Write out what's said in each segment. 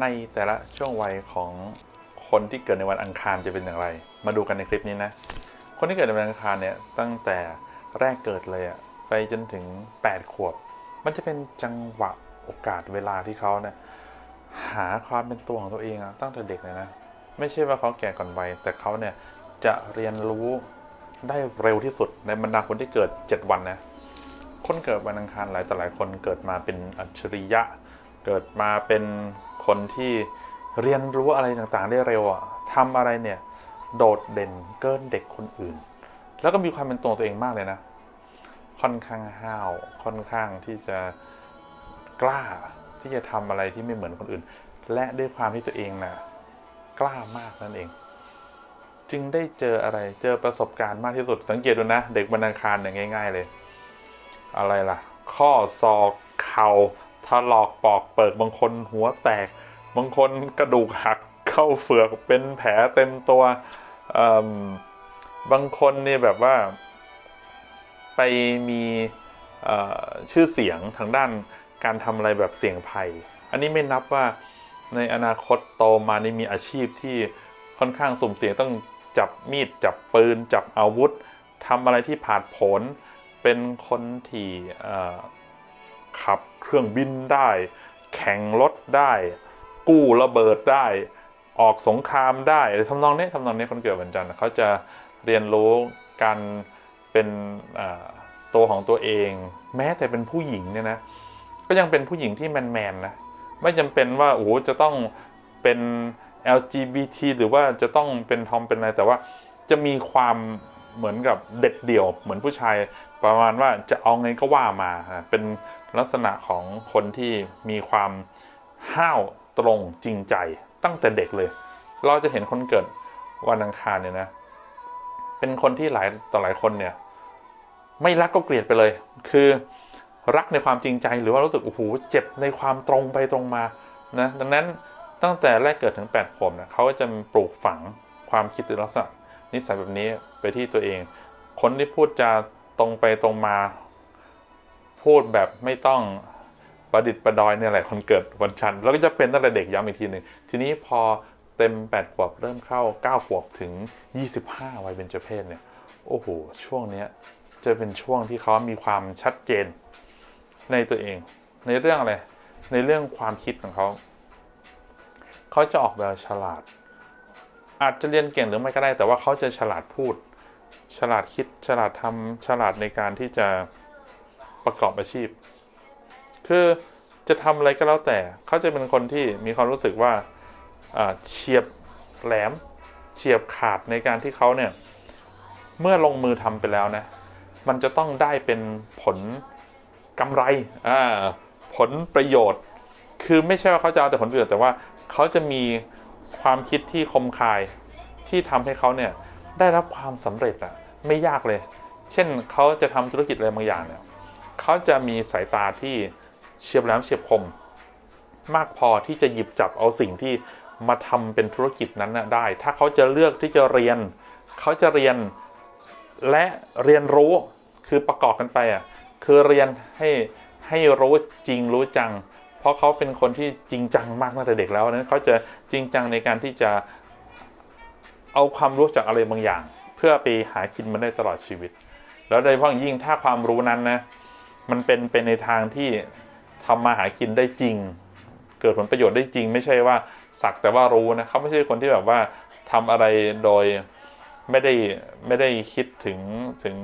ในแต่ละช่วงวัยของคนที่เกิดในวันอังคารจะเป็นอย่างไร มาดูกันในคลิปนี้นะ คนที่เกิดในวันอังคารเนี่ยตั้งแต่แรกเกิดเลยอะไปจนถึง 8 ขวบ มันจะเป็นจังหวะโอกาสเวลาที่เขาเนี่ยหาความเป็นตัวของตัวเองอะตั้งแต่เด็กเลยนะ ไม่ใช่ว่าเขาแก่ก่อนวัยแต่เขาเนี่ยจะเรียนรู้ได้เร็วที่สุดในบรรดาคนที่เกิด 7 วันนะคนเกิดวันอังคารหลายต่อหลายคนเกิดมาเป็นอัจฉริยะ เกิดมาเป็น คนที่เรียนรู้อะไรต่างๆ ได้เร็วอะทำอะไรเนี่ย โดดเด่นเกินเด็กคนอื่น แล้วก็มีความเป็นตัวตัวเองมากเลยนะ ค่อนข้างห้าวค่อนข้างที่จะกล้าที่จะทำอะไรที่ไม่เหมือนคนอื่น และด้วยความที่ตัวเองนะ่ะกล้ามากนั่นเอง จึงได้เจออะไรเจอประสบการณ์มากที่สุด สังเกตดูนะ เด็กบรรณาคารเนี่ยง่าย ๆ เลย อะไรล่ะ ข้อศอกเข่า ถลอกปอกเปิดบางคนหัวแตก บางคนกระดูกหักเข้าเฟือกเป็นแผลเต็มตัวบางคนนี่แบบว่า ไปมีชื่อเสียงทางด้านการทำอะไรแบบเสี่ยงภัย อันนี้ไม่นับว่าในอนาคตโตมานี่มีอาชีพที่ค่อนข้างสุ่มเสี่ยงต้องจับมีดจับปืน จับอาวุธทำอะไรที่ผาดผนเป็นคนที่ ขับเครื่องบินได้ แข่งรถได้ กู้ระเบิดได้ ออกสงครามได้ทำนองนี้ทำนองนี้คนเกิดวันจันทร์เขาจะเรียนรู้การเป็นตัวของตัวเอง แม้แต่เป็นผู้หญิงเนี่ยนะก็ยังเป็นผู้หญิงที่แมนๆนะไม่จำเป็นว่าโอ้จะต้องเป็น LGBT หรือว่าจะต้องเป็นทอมเป็นอะไรแต่ว่าจะมีความ เหมือนกับเด็ดเดี่ยว เหมือนผู้ชายประมาณว่าจะเอาไงก็ว่ามา เป็นลักษณะของคนที่มีความห้าวตรงจริงใจตั้งแต่เด็กเลย เราจะเห็นคนเกิดวันอังคารเนี่ยนะ เป็นคนที่หลายต่อหลายคนเนี่ย ไม่รักก็เกลียดไปเลย คือรักในความจริงใจหรือว่ารู้สึกโอ้โหเจ็บในความตรงไปตรงมานะดังนั้นตั้งแต่แรกเกิดถึง8ขวบเนี่ยเขาจะปลูกฝังความคิดหรือลักษณะ นิสัยแบบนี้ไปที่ตัวเอง คนที่พูดจาตรงไปตรงมา พูดแบบไม่ต้องประดิษฐ์ประดอยเนี่ยแหละคนเกิดวันชัน แล้วก็จะเป็นตั้งแต่เด็กย้ำอีกทีหนึ่งทีนี้พอเต็ม 8 ขวบเริ่มเข้า 9 ขวบถึง 25 วัยเบญจเพศเนี่ย โอ้โห ช่วงเนี้ยจะเป็นช่วงที่เขามีความชัดเจนในตัวเอง ในเรื่องอะไร ในเรื่องความคิดของเขา เขาจะออกแบบฉลาด อาจจะเรียนเก่งหรือไม่ก็ได้ แต่ว่าเขาจะฉลาดพูด ฉลาดคิด ฉลาดทำฉลาดในการที่จะประกอบอาชีพ คือจะทำอะไรก็แล้วแต่ เขาจะเป็นคนที่มีความรู้สึกว่าเฉียบแหลม เฉียบขาดในการที่เขาเนี่ย เมื่อลงมือทำไปแล้วนะ มันจะต้องได้เป็นผลกำไรผลประโยชน์ คือไม่ใช่ว่าเขาจะเอาแต่ผลประโยชน์แต่ว่าเขาจะมี ความคิดที่คมคายที่ทำให้เขาเนี่ยได้รับความสำเร็จอะไม่ยากเลย เช่นเขาจะทำธุรกิจอะไรบางอย่างเนี่ยเขาจะมีสายตาที่เฉียบแหลมเฉียบคม มากพอที่จะหยิบจับเอาสิ่งที่มาทำเป็นธุรกิจนั้นนะได้ ถ้าเขาจะเลือกที่จะเรียน เขาจะเรียนและเรียนรู้คือประกอบกันไปอะคือเรียนให้ให้รู้จริงรู้จัง เพราะเขาเป็นคนที่จริงจังมากตั้งแต่เด็กแล้วนั้นเขาจะจริงจังในการที่จะเอาความรู้จากอะไรบางอย่าง เพื่อไปหากินมันได้ตลอดชีวิต แล้วโดยเฉพาะยิ่งถ้าความรู้นั้นนะมันเป็นเป็นในทางที่ทำมาหากินได้จริง เกิดผลประโยชน์ได้จริง ไม่ใช่ว่าสักแต่ว่ารู้นะเขาไม่ใช่คนที่แบบว่าทำอะไรโดยไม่ได้ไม่ได้คิดถึงถึง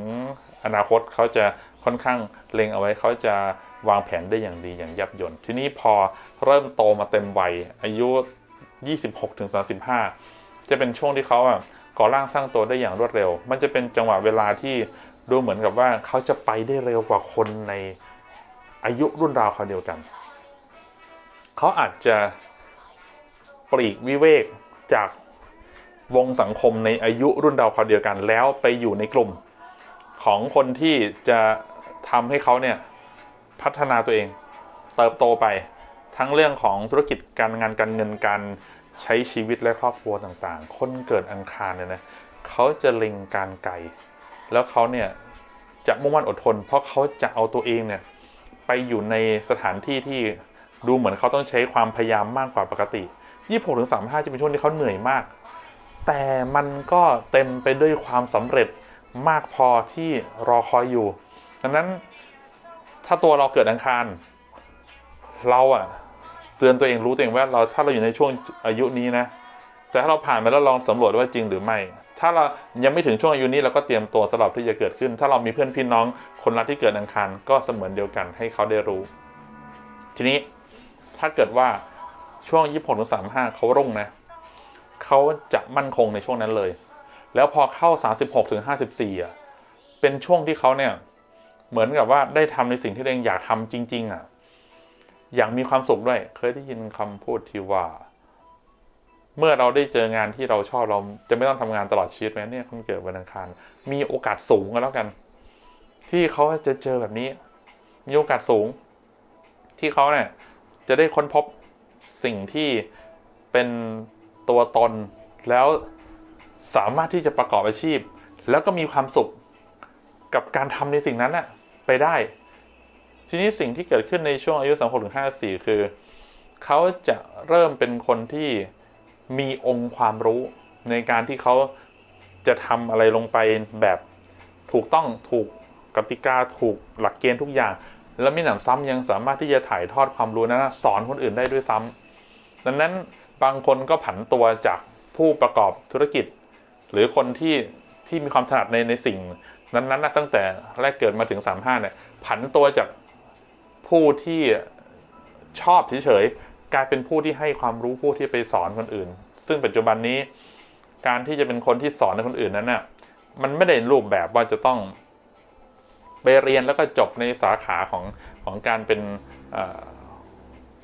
อนาคตเขาจะค่อนข้างเล็งเอาไว้เขาจะ วางแผนได้อย่างดีอย่างยับยนทีนี้พอเริ่มโตมาเต็มวัยอายุ 26ถึง35จะเป็นช่วงที่เขาอะก่อร่างสร้างตัวได้อย่างรวดเร็ว มันจะเป็นจังหวะเวลาที่ดูเหมือนกับว่าเขาจะไปได้เร็วกว่าคนในอายุรุ่นราวเขาเดียวกัน เขาอาจจะปลีกวิเวกจากวงสังคมในอายุรุ่นราวคราเดียวกัน แล้วไปอยู่ในกลุ่มของคนที่จะทำให้เขาเนี่ย พัฒนาตัวเอง เติบโตไป ทั้งเรื่องของธุรกิจการงานการเงินการใช้ชีวิตและครอบครัวต่างๆ คนเกิดอังคารเนี่ยนะเขาจะเล็งการไกล แล้วเขาเนี่ยจะมุ่งมั่นอดทน เพราะเขาจะเอาตัวเองเนี่ยไปอยู่ในสถานที่ที่ดูเหมือนเขาต้องใช้ความพยายามมากกว่าปกติ26ถึง35จะเป็นช่วงที่เขาเหนื่อยมาก แต่มันก็เต็มไปด้วยความสำเร็จมากพอที่รอคอยอยู่ ดังนั้น ถ้าตัวเราเกิดอังคาร เราอะเตือนตัวเองรู้ตัวเองว่าเราถ้าเราอยู่ในช่วงอายุนี้นะ แต่ถ้าเราผ่านไปแล้วลองสำรวจว่าจริงหรือไม่ ถ้าเรายังไม่ถึงช่วงอายุนี้เราก็เตรียมตัวสำหรับที่จะเกิดขึ้น ถ้าเรามีเพื่อนพี่น้องคนรักที่เกิดอังคารก็เสมือนเดียวกันให้เขาได้รู้ ทีนี้ถ้าเกิดว่าช่วง26ถึง35เขารุ่งนะเขาจะมั่นคงในช่วงนั้นเลย แล้วพอเข้า36ถึง54อะเป็นช่วงที่เขาเนี่ย เหมือนกับว่าได้ทำในสิ่งที่ตัวเองอยากทำจริง ๆ อะ อย่างมีความสุขด้วย เคยได้ยินคำพูดที่ว่า เมื่อเราได้เจองานที่เราชอบเราจะไม่ต้องทำงานตลอดชีวิตไหมเนี่ยคนเกิดวันอังคาร มีโอกาสสูงก็แล้วกัน ที่เขาจะเจอแบบนี้ มีโอกาสสูง ที่เขาเนี่ยจะได้ค้นพบสิ่งที่เป็นตัวตนแล้วสามารถที่จะประกอบอาชีพ แล้วก็มีความสุขกับการทำในสิ่งนั้นน่ะ ไปได้ ทีนี้สิ่งที่เกิดขึ้นในช่วงอายุ3 6ถึง54 คือ เขาจะเริ่มเป็นคนที่มีองค์ความรู้ในการที่เขาจะทำอะไรลงไปแบบถูกต้องถูกกติกาถูกหลักเกณฑ์ทุกอย่าง แล้วมีหนำซ้ำยังสามารถที่จะถ่ายทอดความรู้นั้นนะสอนคนอื่นได้ด้วยซ้ำดังนั้นบางคนก็ผันตัวจากผู้ประกอบธุรกิจ หรือคนที่ ที่มีความถนัดในในสิ่ง นั้นๆนะตั้งแต่แรกเกิดมาถึง 35 เนี่ย ผันตัวจากผู้ที่ชอบเฉยๆกลายเป็นผู้ที่ให้ความรู้ผู้ที่ไปสอนคนอื่น ซึ่งปัจจุบันนี้ การที่จะเป็นคนที่สอนคนอื่นนั้นน่ะมันไม่ได้รูปแบบว่าจะต้องไปเรียนแล้วก็จบในสาขาของของการเป็น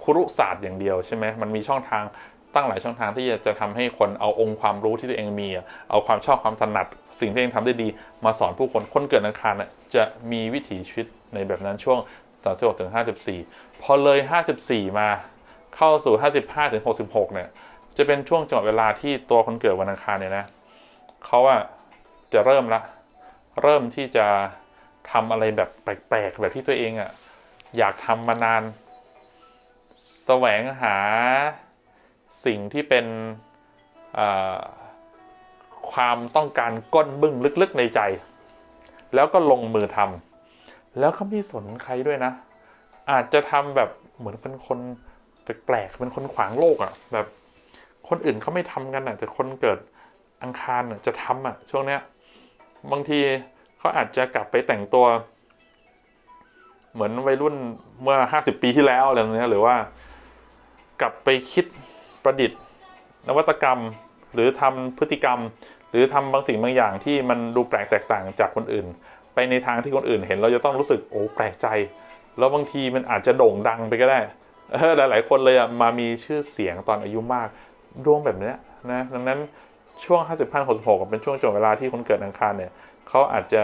ครุศาสตร์อย่างเดียวใช่ไหมมันมีช่องทาง ตั้งหลายช่องทางที่จะจะทำให้คนเอาองค์ความรู้ที่ตัวเองมี เอาความชอบความถนัด สิ่งที่ตัวเองทำได้ดี มาสอนผู้คนคนเกิดอังคารจะมีวิถีชีวิตในแบบนั้นช่วง36ถึง54 พอเลย 54 มาเข้าสู่ 55ถึง66 เนี่ย จะเป็นช่วงจังหวะเวลาที่ตัวคนเกิดวันอังคารเนี่ยนะเขาอะจะเริ่มละ เริ่มที่จะทำอะไรแบบแปลกๆแบบที่ตัวเองอะอยากทำมานาน แสวงหา สิ่งที่เป็นความต้องการก้นบึ้งลึกๆในใจ แล้วก็ลงมือทำแล้วก็ไม่สนใครด้วยนะ อาจจะทำแบบเหมือนเป็นคนแปลกๆเป็นคนขวางโลกอะแบบคนอื่นเขาไม่ทำกันอะแต่คนเกิดอังคารจะทำอะ ช่วงเนี้ยบางทีเขาอาจจะกลับไปแต่งตัว เหมือนวัยรุ่นเมื่อห้าสิบปีที่แล้วอะไรเนี้ยหรือว่ากลับไปคิด ประดิษฐ์ นวัตกรรม หรือทำพฤติกรรม หรือทำบางสิ่งบางอย่างที่มันดูแปลกแตกต่างจากคนอื่น ไปในทางที่คนอื่นเห็นเราจะต้องรู้สึกโอ้แปลกใจ แล้วบางทีมันอาจจะโด่งดังไปก็ได้หลาย ๆ คนเลยอะมามีชื่อเสียงตอนอายุมากดวงแบบนี้นะดังนั้นช่วง55 66เป็นช่วงจังเวลาที่คนเกิดอังคารเนี่ยเขาอาจจะ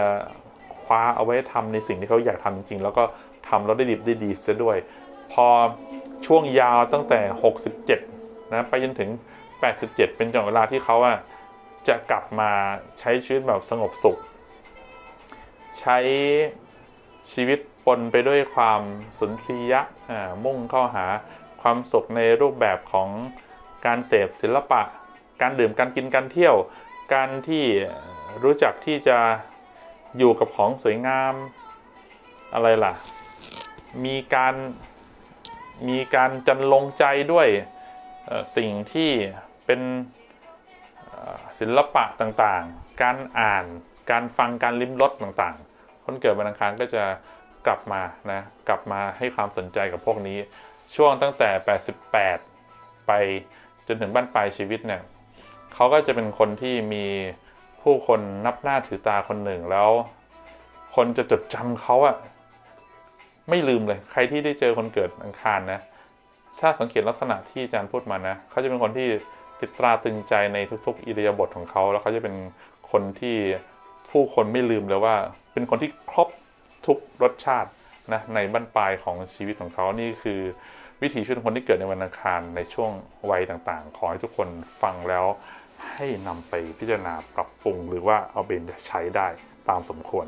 คว้าเอาไว้ทำในสิ่งที่เขาอยากทำจริง ๆ แล้วก็ทำแล้วได้ดีได้ดีซะด้วย พอช่วงยาวตั้งแต่ 67 นะไปจนถึง 87 เป็นจังหวะเวลาที่เขาอะจะกลับมาใช้ชีวิตแบบสงบสุข ใช้ชีวิตปนไปด้วยความสุนทรียะมุ่งเข้าหาความสุขในรูปแบบของการเสพศิลปะ การดื่มการกินการเที่ยว การที่รู้จักที่จะอยู่กับของสวยงามอะไรล่ะ มีการมีการจันลงใจด้วย สิ่งที่เป็นศิลปะต่างๆ การอ่าน การฟัง การลิ้มรสต่างๆ คนเกิดวันอังคารก็จะกลับมานะ กลับมาให้ความสนใจกับพวกนี้ ช่วงตั้งแต่ 88 ไปจนถึงบ้านปลายชีวิตเนี่ยเขาก็จะเป็นคนที่มีผู้คนนับหน้าถือตาคนหนึ่งแล้ว คนจะจดจำเขาอะไม่ลืมเลย ใครที่ได้เจอคนเกิดอังคารนะ ถ้าสังเกตลักษณะที่อาจารย์พูดมานะเขาจะเป็นคนที่ติดตราตึงใจในทุกๆ อิริยาบถของเขา แล้วเขาจะเป็นคนที่ผู้คนไม่ลืมเลยว่า เป็นคนที่ครบทุกรสชาตินะในบั้นปลายของชีวิตของเขานี่คือ วิถีชีวิตคนที่เกิดในวันอังคารในช่วงวัยต่างๆ ขอให้ทุกคนฟังแล้วให้นำไปพิจารณาปรับปรุงหรือว่าเอาไปใช้ได้ตามสมควร